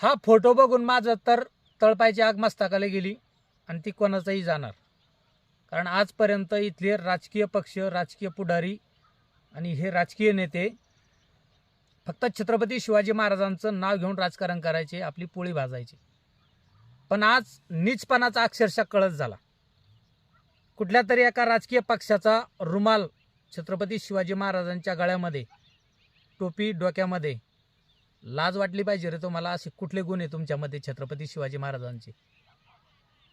हा फोटो बघून माझं तर तळपायची आग मस्तकाला गेली आणि ती कोणाचंही जाणार. कारण आजपर्यंत इथले राजकीय पक्ष राजकीय पुढारी आणि हे राजकीय नेते फक्त छत्रपती शिवाजी महाराजांचं नाव घेऊन राजकारण करायचे आपली पोळी भाजायची. पण आज नीचपणाचा अक्षरशः कळत झाला. कुठल्या तरी एका राजकीय पक्षाचा रुमाल छत्रपती शिवाजी महाराजांच्या गळ्यामध्ये टोपी डोक्यामध्ये लाज वाटली पाहिजे रे तुम्हाला असे कुठले गुण आहे तुमच्यामध्ये छत्रपती शिवाजी महाराजांचे?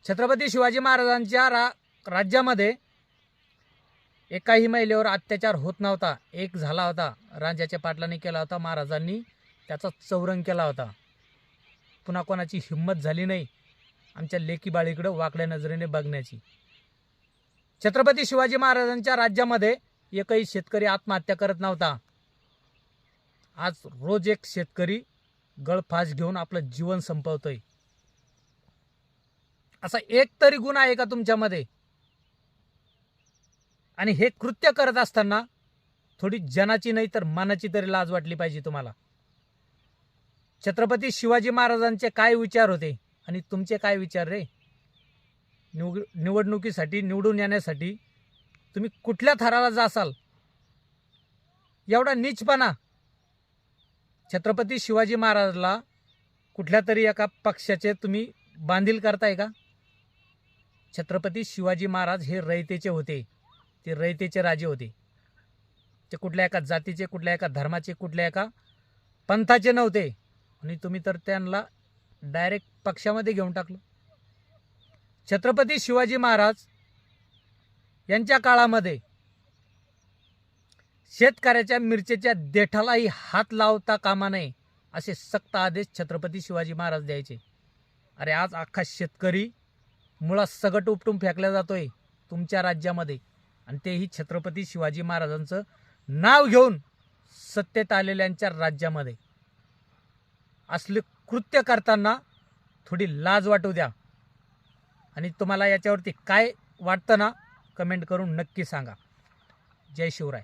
छत्रपती शिवाजी महाराजांच्या रा राज्यामध्ये एकाही महिलेवर अत्याचार होत नव्हता. एक झाला होता राजाच्या पाटलाने केला होता महाराजांनी त्याचा चौरंग केला होता. पुन्हा कोणाची हिंमत झाली नाही आमच्या लेकी बाळीकडं वाकड्या नजरेने बघण्याची. छत्रपती शिवाजी महाराजांच्या राज्यामध्ये एकही शेतकरी आत्महत्या करत नव्हता. आज रोज एक शेतकरी गळफास घेऊन आपलं जीवन संपवतोय. असा एक तरी गुण आहे का तुमच्यामध्ये? आणि हे कृत्य करत असताना थोडी जनाची नाही तर मनाची तरी लाज वाटली पाहिजे तुम्हाला. छत्रपती शिवाजी महाराजांचे काय विचार होते आणि तुमचे काय विचार रे? निवड निवडणुकीसाठी निवडून येण्यासाठी तुम्ही कुठल्या थराला जासाल? एवढा नीचपणा छत्रपती शिवाजी महाराजला कुठल्या तरी एका पक्षाचे तुम्ही बांधील करताय का? छत्रपती शिवाजी महाराज हे रयतेचे होते. ते रयतेचे राजे होते. ते कुठल्या एका जातीचे कुठल्या एका धर्माचे कुठल्या एका पंथाचे नव्हते. आणि तुम्ही तर त्यांना डायरेक्ट पक्षामध्ये घेऊन टाकलं. छत्रपती शिवाजी महाराज यांच्या काळामध्ये शेतकऱ्याच्या मिरचीच्या देठालाही हात लावता कामा नये असे सक्त आदेश छत्रपती शिवाजी महाराज द्यायचे. अरे आज अख्खा शेतकरी मुळात सगट उपटून फेकला जातोय तुमच्या राज्यामध्ये. आणि तेही छत्रपती शिवाजी महाराजांचं नाव घेऊन सत्तेत आलेल्यांच्या राज्यामध्ये. असले कृत्य करताना थोडी लाज वाटू द्या. आणि तुम्हाला याच्यावरती काय वाटतं ना कमेंट करून नक्की सांगा. जय शिवराय.